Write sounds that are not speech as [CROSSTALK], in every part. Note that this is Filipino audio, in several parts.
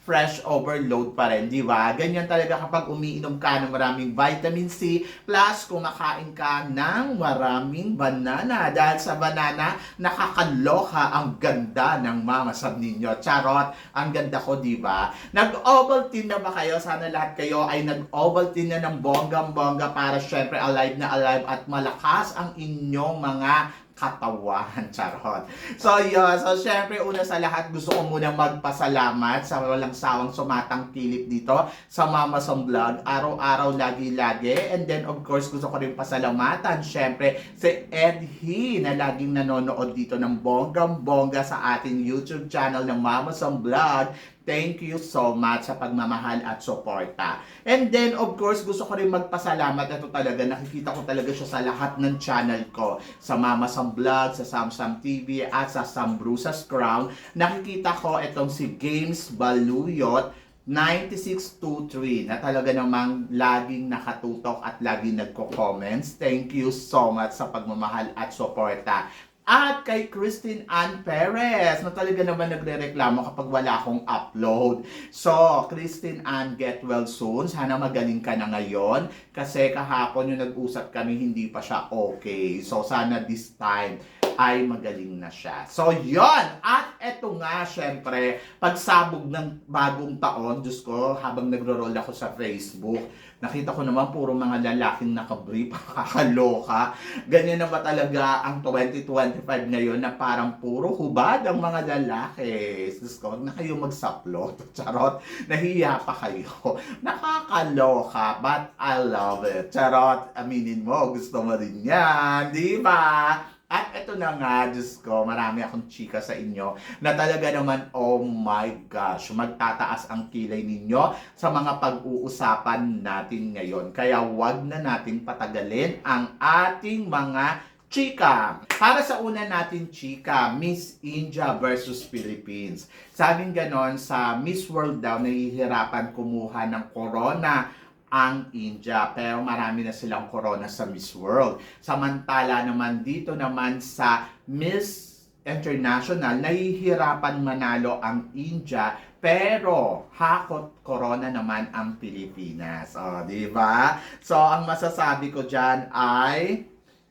fresh overload pa rin, di ba? Ganyan talaga kapag umiinom ka ng maraming vitamin C plus kumakain ka ng maraming banana. Dahil sa banana, nakakaloka ang ganda ng mama sa ninyo. Charot, ang ganda ko, di ba? Nag-ovaltine na ba kayo? Sana lahat kayo ay nag-ovaltine na ng bonggang-bongga para syempre alive na alive at malakas ang inyong mga katawan, [LAUGHS] charot. So, yun. So, syempre, una sa lahat, gusto ko muna magpasalamat sa walang sawang sumatang kilip dito sa Mama Som Vlog. Araw-araw, lagi-lagi. And then, of course, gusto ko rin pasalamatan, syempre, si Ed He na laging nanonood dito ng bonggang-bongga sa ating YouTube channel ng Mama Som Vlog. Thank you so much sa pagmamahal at suporta. And then, of course, gusto ko rin magpasalamat. Ito talaga, nakikita ko talaga siya sa lahat ng channel ko. Sa Mama Sam Vlog, sa Samsam TV, at sa Sam Bruce's Crown. Nakikita ko itong si Games Baluyot 9623 na talaga namang laging nakatutok at laging nagko-comments. Thank you so much sa pagmamahal at suporta. At kay Christine Ann Perez na talaga naman nagre-reklamo kapag wala akong upload. So, Christine Ann, get well soon. Sana magaling ka na ngayon. Kasi kahapon yung nag-usap kami, hindi pa siya okay. So, sana this time ay magaling na siya. So, yon At eto nga, syempre, pagsabog ng bagong taon, Diyos ko, habang nagro-roll ako sa Facebook, nakita ko naman puro mga lalaking nakabrief, [LAUGHS] kakaloka. Ganyan na ba talaga ang 2025 ngayon na parang puro hubad ang mga lalaki. Diyos ko, na kayo magsaplot. [LAUGHS] Charot, nahiya pa kayo. [LAUGHS] Nakakaloka, but I love it. Charot, aminin mo, gusto mo rin yan, di ba? At ito na nga, Diyos ko, marami akong chika sa inyo na talaga naman, oh my gosh, magtataas ang kilay ninyo sa mga pag-uusapan natin ngayon. Kaya wag na natin patagalin ang ating mga chika. Para sa una natin chika, Miss India versus Philippines. Sabing ganon, sa Miss World daw, nahihirapan kumuha ng corona ang India. Pero marami na silang corona sa Miss World. Samantala naman dito naman sa Miss International, nahihirapan manalo ang India pero hakot corona naman ang Pilipinas. O, di ba? So, ang masasabi ko dyan ay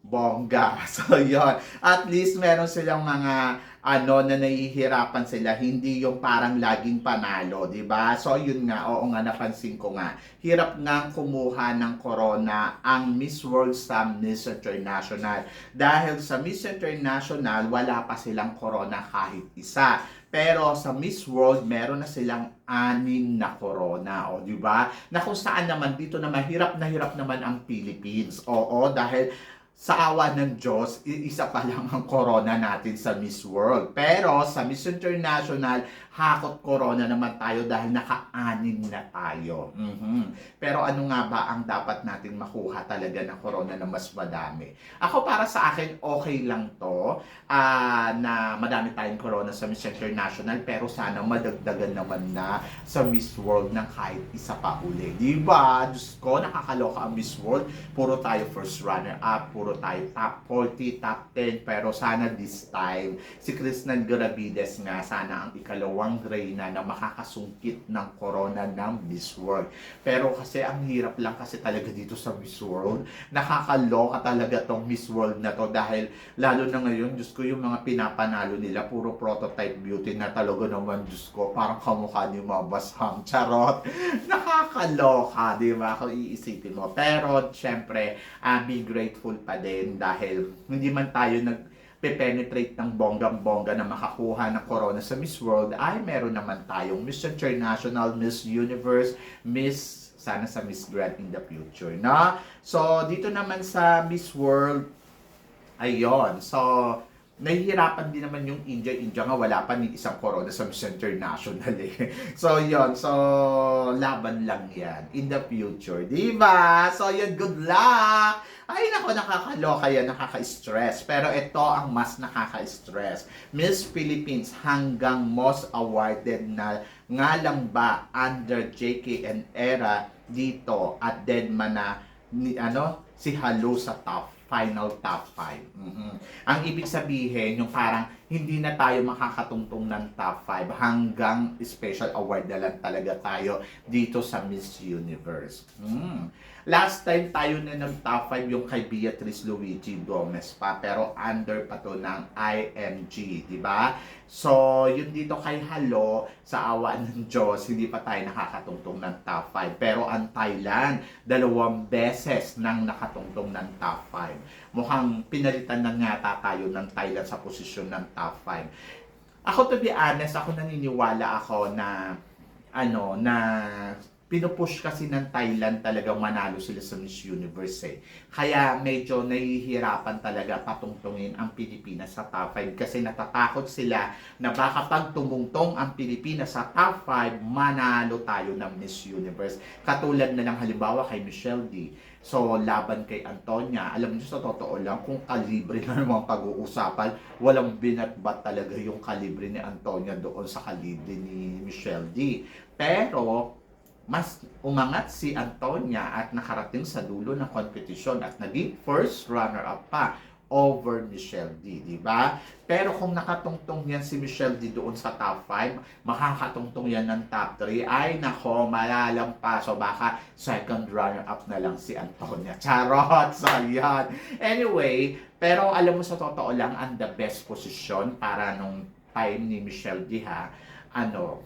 bongga. [LAUGHS] So, yon At least meron silang mga ano na nahihirapan sila, hindi yung parang laging panalo, 'di ba? So yun nga, oo nga napansin ko nga. Hirap nga kumuha ng corona ang Miss World sa Miss International. Dahil sa Miss International, wala pa silang corona kahit isa. Pero sa Miss World, meron na silang anim na corona, o di ba? Na kung saan naman dito na mahirap na hirap naman ang Philippines. Oo, dahil sa awa ng Diyos, isa pa lang ang corona natin sa Miss World. Pero sa Miss International, hakot corona naman tayo dahil naka-anim na tayo. Mhm. Pero ano nga ba ang dapat natin makuha talaga na corona na mas madami? Ako para sa akin, okay lang to ah, na madami tayong corona sa Miss International pero sana madagdagan naman na sa Miss World ng kahit isa pa uli. Di? Diyos ko, nakakaloka ang Miss World. Puro tayo first runner-up, puro tayo top 40, top 10, pero sana this time, si Kristen Garavides nga, sana ang ikalawang reyna na makakasungkit ng corona ng Miss World. Pero kasi ang hirap lang kasi talaga dito sa Miss World. Nakakaloka talaga tong Miss World na to dahil lalo na ngayon, Diyos ko, yung mga pinapanalo nila, puro prototype beauty na talaga naman, Diyos ko, parang kamukha ni Mabas Ham. [LAUGHS] Charot! Nakakaloka, di ba? Kung iisipin mo. Pero, syempre, uh, be grateful pa din dahil hindi man tayo nag penetrate ng bonggang-bongga na makakuha ng corona sa Miss World ay meron naman tayong Miss International, Miss Universe, Miss sana sa Miss Grand in the future, no? So, dito naman sa Miss World, ayon. So, nahihirapan din naman yung India. India nga wala pa ni isang corona sa Miss International eh. [LAUGHS] So yon so laban lang yan in the future, di ba? So yun, good luck! Ay nako, nakakaloka yan, nakaka-stress. Pero ito ang mas nakaka-stress. Miss Philippines hanggang most awarded na nga lang ba under JKN era dito at Denma na ni, ano, si Halo sa top final top 5. Mhm. Ang ibig sabihin, yung parang hindi na tayo makakatungtong ng top 5 hanggang special award na lang talaga tayo dito sa Miss Universe. Mm. Last time tayo na ng top 5 yung kay Beatrice Luigi Gomez pa, pero under pa to ng IMG, di ba? So, yun dito kay Halo, sa awa [LAUGHS] ng Diyos, hindi pa tayo nakakatungtong ng top 5. Pero ang Thailand, dalawang beses nang nakatungtong ng top 5. Mukhang pinalitan na nga tayo ng Thailand sa posisyon ng top 5. Ako to be honest, ako naniniwala ako na ano, na pinupush kasi ng Thailand talaga manalo sila sa Miss Universe eh. Kaya medyo nahihirapan talaga patungtungin ang Pilipinas sa top 5 kasi natatakot sila na baka pag tumungtong ang Pilipinas sa top 5, manalo tayo ng Miss Universe. Katulad na lang halimbawa kay Michelle D. So, laban kay Antonia, alam niyo sa totoo lang, kung kalibre na naman pag-uusapan, walang binatbat talaga yung kalibre ni Antonia doon sa kalibre ni Michelle D. Pero, mas umangat si Antonia at nakarating sa dulo ng kompetisyon at naging first runner-up pa over Michelle D, di ba? Pero kung nakatungtong yan si Michelle D doon sa top 5, makakatungtong yan ng top 3, ay nako, malalampa. So baka second runner-up na lang si Antonia. Charot! [LAUGHS] So. Anyway, pero alam mo sa totoo lang, ang the best position para nung time ni Michelle D ha, ano,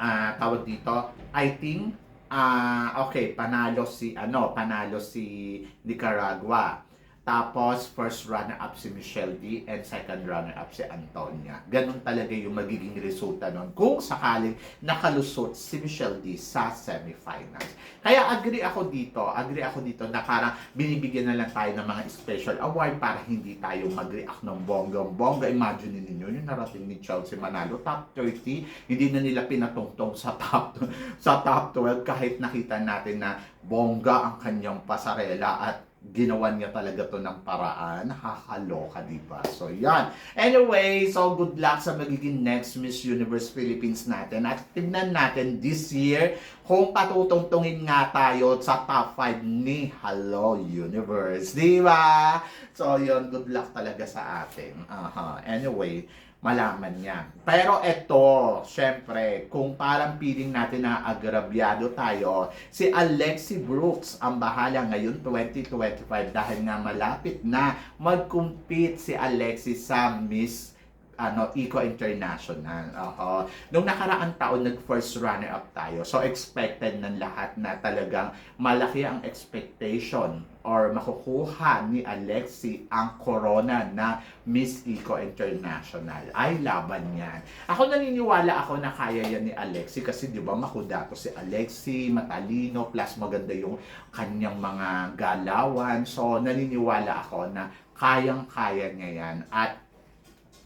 ah tawag dito, I think, ah okay, panalo si, ano, panalo si Nicaragua. Tapos, first runner-up si Michelle D and second runner-up si Antonia. Ganon talaga yung magiging resulta nun kung sakaling nakalusot si Michelle D sa semifinals. Kaya agree ako dito, agree ako dito na parang binibigyan na lang tayo ng mga special award para hindi tayo mag-react ng bonggang-bongga. Imagine ninyo yung narating ni Chelsea Manalo, top 30, hindi na nila pinatungtong sa top sa top 12 kahit nakita natin na bongga ang kanyang pasarela at ginawa niya talaga to ng paraan. Nakakaloka, di ba? So, yan. Anyway, so good luck sa magiging next Miss Universe Philippines natin. At tignan natin this year kung patutungtungin nga tayo sa top 5 ni Hello Universe. Di ba? So, yun. Good luck talaga sa atin. Aha. Anyway, malaman niya. Pero eto, syempre, kung parang feeling natin na agrabyado tayo, si Alexi Brooks ang bahala ngayon 2025 dahil nga malapit na mag-compete si Alexi sa Miss ano, Eco International. Oho. Nung nakaraang taon, nag-first runner-up tayo. So, expected ng lahat na talagang malaki ang expectation or makukuha ni Alexi ang corona na Miss Eco International. Ay, laban yan. Ako naniniwala ako na kaya yan ni Alexi kasi di ba makudato si Alexi, matalino, plus maganda yung kanyang mga galawan. So, naniniwala ako na kayang-kaya niya yan at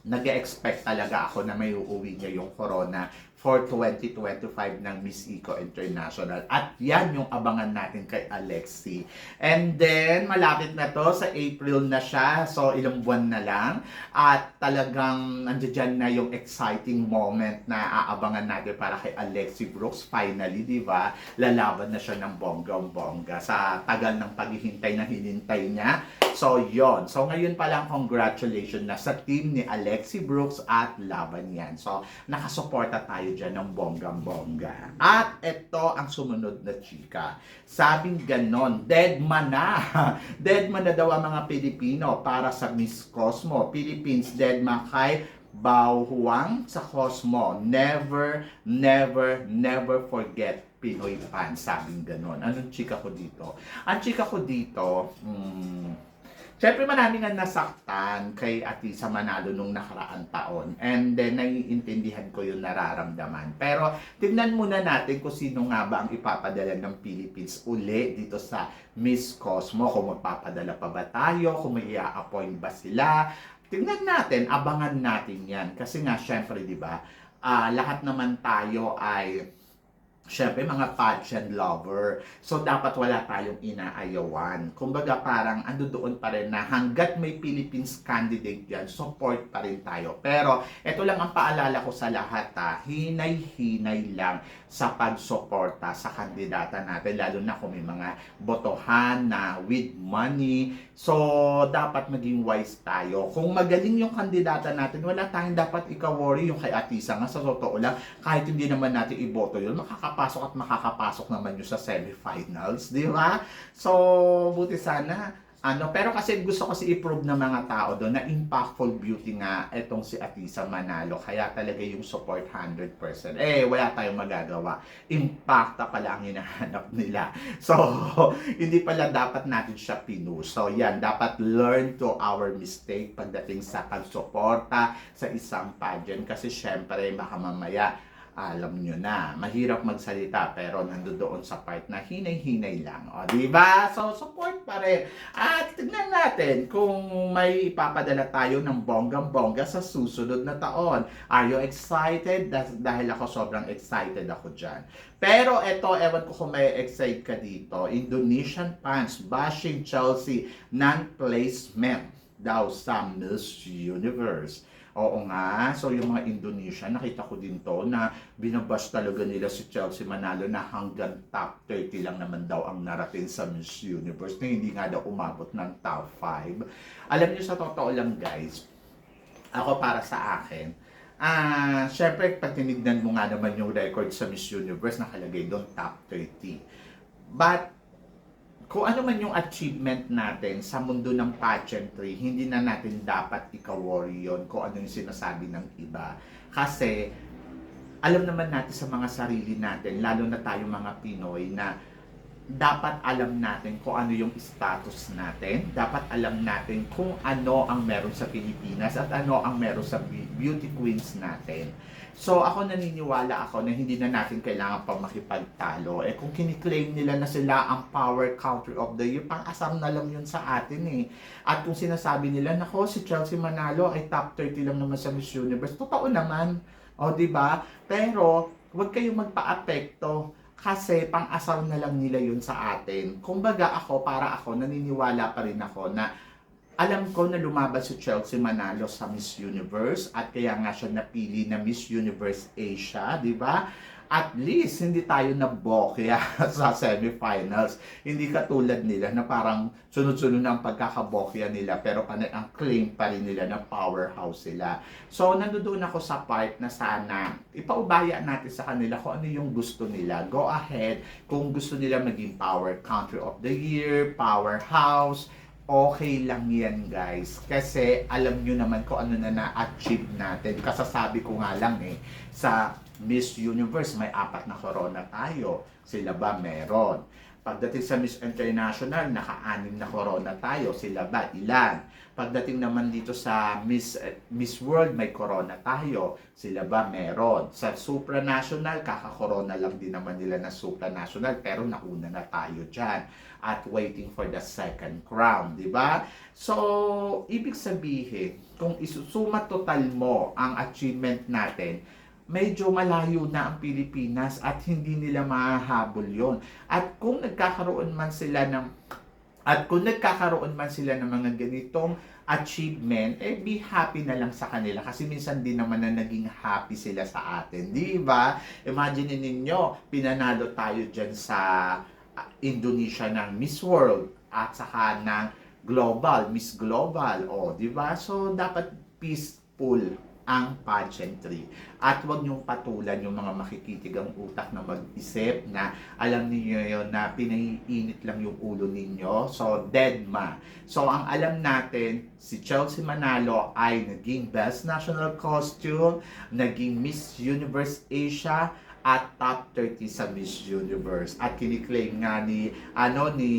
nag-expect talaga ako na may uuwi niya yung corona for 2025 ng Miss Eco International. At yan yung abangan natin kay Alexi. And then, malapit na to, sa April na siya. So, ilang buwan na lang. At talagang nandiyan na yung exciting moment na aabangan natin para kay Alexi Brooks. Finally, di ba? Lalaban na siya ng bonggang-bongga sa tagal ng paghihintay na hinintay niya. So, yon. So, ngayon pa lang, congratulations na sa team ni Alexi Brooks at laban yan. So, nakasuporta tayo dyan ng bonggang-bongga. At ito ang sumunod na chika. Sabing ganon, dead man na. [LAUGHS] dead man na daw ang mga Pilipino para sa Miss Cosmo. Philippines dead man kay Bao Huang sa Cosmo. Never, never, never forget Pinoy fan. Sabing ganon. Anong chika ko dito? Ang chika ko dito, hmm, Siyempre marami nga nasaktan kay Atisa Manalo nung nakaraang taon. And then, naiintindihan ko yung nararamdaman. Pero, tignan muna natin kung sino nga ba ang ipapadala ng Philippines uli dito sa Miss Cosmo. Kung magpapadala pa ba tayo, kung may i-appoint ba sila. tingnan natin, abangan natin yan. Kasi nga, syempre, di ba, ah, lahat naman tayo ay syempre mga pageant lover. So dapat wala tayong inaayawan. Kumbaga parang ando doon pa rin na hanggat may Philippines candidate yan, support pa rin tayo. Pero ito lang ang paalala ko sa lahat ha, hinay-hinay lang sa pagsuporta sa kandidata natin lalo na kung may mga botohan na with money. So dapat maging wise tayo. Kung magaling yung kandidata natin, wala tayong dapat ika-worry yung kay Atisa nga sa totoo lang kahit hindi naman natin iboto yun, makakapasok at makakapasok naman yun sa semifinals, di ba? So, buti sana. Ano, pero kasi gusto kasi i-prove ng mga tao doon na impactful beauty nga itong si Atisa Manalo. Kaya talaga yung support 100%. Eh, wala tayong magagawa. Impacta pala ang hinahanap [LAUGHS] nila. So, [LAUGHS] hindi pala dapat natin siya pinu. So, yan, dapat learn to our mistake pagdating sa pagsuporta sa isang pageant. Kasi syempre, baka mamaya, alam nyo na, mahirap magsalita pero nandoon sa part na hinay-hinay lang. O, di ba? So, support pa rin. At tignan natin kung may ipapadala tayo ng bonggang-bongga sa susunod na taon. Are you excited? Dah- dahil ako sobrang excited ako dyan. Pero eto, ewan ko kung may excite ka dito. Indonesian fans bashing Chelsea non-placement daw sa Miss Universe. Oo nga, so yung mga Indonesia, nakita ko din to na binabash talaga nila si Chelsea Manalo na hanggang top 30 lang naman daw ang narating sa Miss Universe na hindi nga daw umabot ng top 5. Alam niyo sa totoo lang guys, ako para sa akin, ah, syempre pag tinignan mo nga naman yung record sa Miss Universe, nakalagay doon top 30. But kung ano man yung achievement natin sa mundo ng pageantry, hindi na natin dapat ika-worry yun kung ano yung sinasabi ng iba. Kasi, alam naman natin sa mga sarili natin, lalo na tayo mga Pinoy, na dapat alam natin kung ano yung status natin, dapat alam natin kung ano ang meron sa Pilipinas at ano ang meron sa be- beauty queens natin. So ako naniniwala ako na hindi na natin kailangan pang makipagtalo. Eh kung kiniklaim nila na sila ang power country of the year, pang-asam na lang yun sa atin eh. At kung sinasabi nila, nako si Chelsea Manalo ay top 30 lang naman sa Miss Universe, totoo naman. O di ba? Pero huwag kayong magpa-apekto kasi pang-asar na lang nila yun sa atin. Kumbaga ako, para ako, naniniwala pa rin ako na alam ko na lumabas si Chelsea Manalo sa Miss Universe at kaya nga siya napili na Miss Universe Asia, di ba? At least, hindi tayo nabokya [LAUGHS] sa semifinals. Hindi katulad nila na parang sunod-sunod na ang pagkakabokya nila pero ang claim pa rin nila na powerhouse sila. So, nandoon ako sa part na sana ipaubaya natin sa kanila kung ano yung gusto nila. Go ahead kung gusto nila maging power country of the year, powerhouse, okay lang yan guys. Kasi alam nyo naman kung ano na na-achieve natin. Kasasabi ko nga lang eh, sa Miss Universe may apat na corona tayo. Sila ba meron? Pagdating sa Miss International, naka-anim na corona tayo. Sila ba? Ilan? Pagdating naman dito sa Miss Miss World, may corona tayo. Sila ba? Meron. Sa supranational, kaka-corona lang din naman nila na supranational, pero nauna na tayo dyan. At waiting for the second crown, di ba? So, ibig sabihin, kung isusuma total mo ang achievement natin, medyo malayo na ang Pilipinas at hindi nila mahahabol yon. At kung nagkakaroon man sila ng at kung nagkakaroon man sila ng mga ganitong achievement, eh be happy na lang sa kanila kasi minsan din naman na naging happy sila sa atin, di ba? Imagine ninyo, pinanalo tayo dyan sa ah, Indonesia ng Miss World at saka ng Global, Miss Global, o di ba? So dapat peaceful ang pageantry. At huwag niyong patulan yung mga makikitig ang utak na mag-isip na alam niyo yon na pinaiinit lang yung ulo ninyo. So, dead ma. So, ang alam natin, si Chelsea Manalo ay naging Best National Costume, naging Miss Universe Asia, at top 30 sa Miss Universe. At kiniklaim nga ni ano ni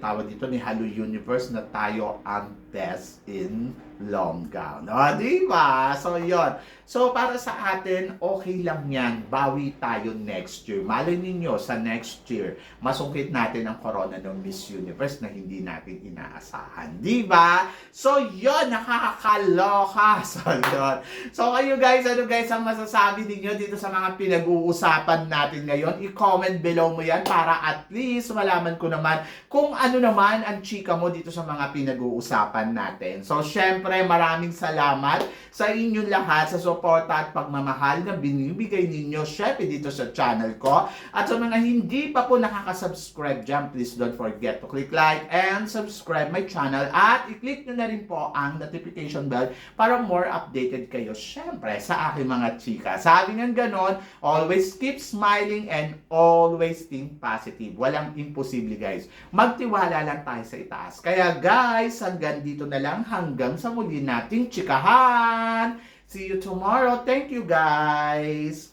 tawag dito ni Hello Universe na tayo ang best in long gown. O, di ba? So, yon. So, para sa atin, okay lang yan. Bawi tayo next year. Malay ninyo, sa next year, masungkit natin ang corona ng Miss Universe na hindi natin inaasahan. Di ba? So, yon Nakakaloka. [LAUGHS] So, yon So, kayo guys, ano guys ang masasabi ninyo dito sa mga pinag-uusapan natin ngayon? I-comment below mo yan para at least malaman ko naman kung ano naman ang chika mo dito sa mga pinag-uusapan natin. So, syempre, maraming salamat sa inyong lahat sa suporta at pagmamahal na binibigay ninyo syempre dito sa channel ko. At sa mga hindi pa po nakaka-subscribe dyan, please don't forget to click like and subscribe my channel at i-click nyo na rin po ang notification bell para more updated kayo syempre sa aking mga chika. Sabi nga ganon, always keep smiling and always think positive. Walang imposible guys. Magtiwala lang tayo sa itaas. Kaya guys, hanggang dito na lang hanggang sa muli nating chikahan. See you tomorrow. Thank you guys.